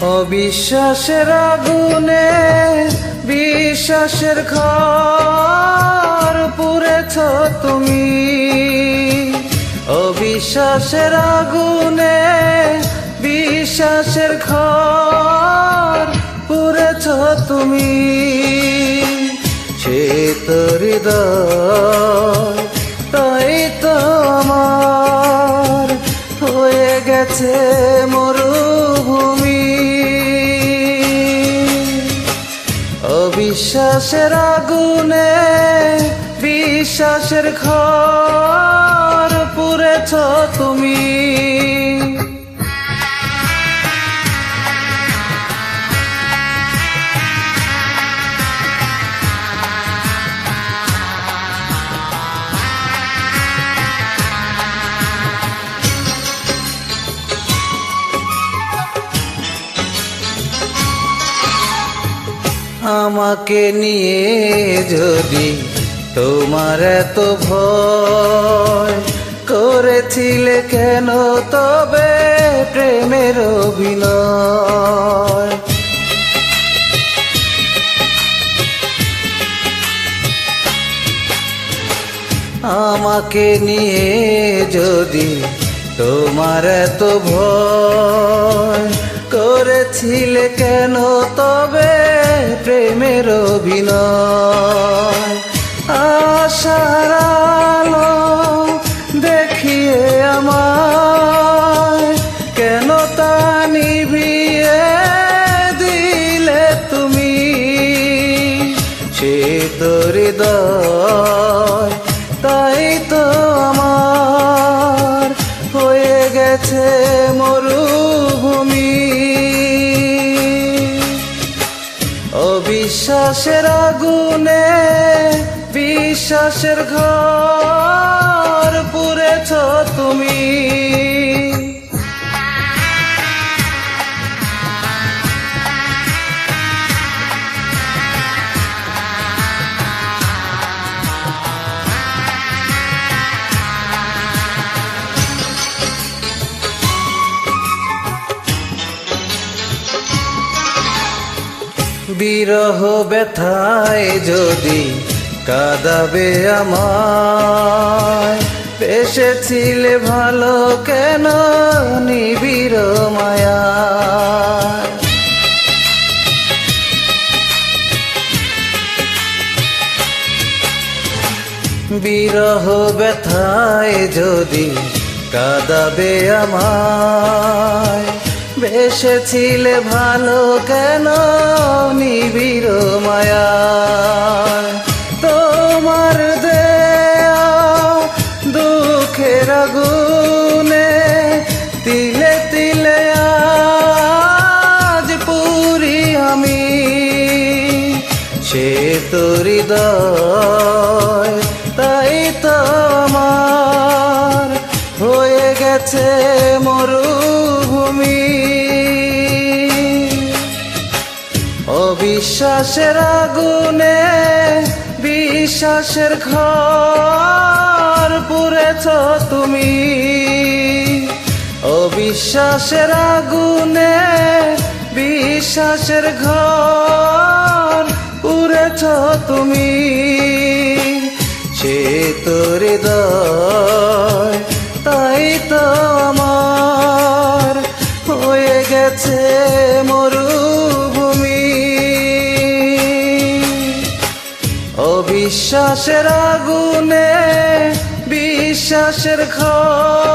অবিশ্বাসের আগুনে, বিশ্বাসের ঘর পুরেছ তুমি। অবিশ্বাসের আগুনে, বিশ্বাসের ঘর পুরেছ তুমি। সে তো হৃদয়, তাই তো আমার হয়ে গেছে। অবিশ্বাসের আগুনে বিশ্বাসের ঘর পুরেছ তুমি। আমাকে নিয়ে যদি তোমার এত ভয় করেছিলে কেন তবে প্রেমের অভিনয়? আমাকে নিয়ে যদি তোমার এত ভয় করেছিলে কেন তবে প্রেমের অভিনয়। আশার আলো দেখিয়ে আমায়, কেন তা নিভিয়ে দিলে তুমি? সে তো হৃদয়, তাই তো আমার হয়ে গেছে। অবিশ্বাসের আগুনে বিশ্বাসের ঘর পুরেছ তুমি। বিরহ ব্যথায় যদি কাঁদাবে আমায়। পেশেছিলে ভালো কেন নিবিড় মায়া? বিরহ ব্যথায় যদি কাঁদাবে আমায়। বেসেছিলে ভালো কেন? নিবিড় মায়া। তোমার দেয়া দুঃখের আগুনে তিলে তিলে আজ পুরি আমি। সে তো হৃদয়, তাই তো আমার হয়ে গেছে মরুভূমি। অবিশ্বাসের আগুনে, বিশ্বাসের ঘর পুরেছ তুমি। অবিশ্বাসের আগুনে, বিশ্বাসের ঘর পুরেছ তুমি। সে তো হৃদয় অবিশ্বাসের আগুনে বিশ্বাসের ঘর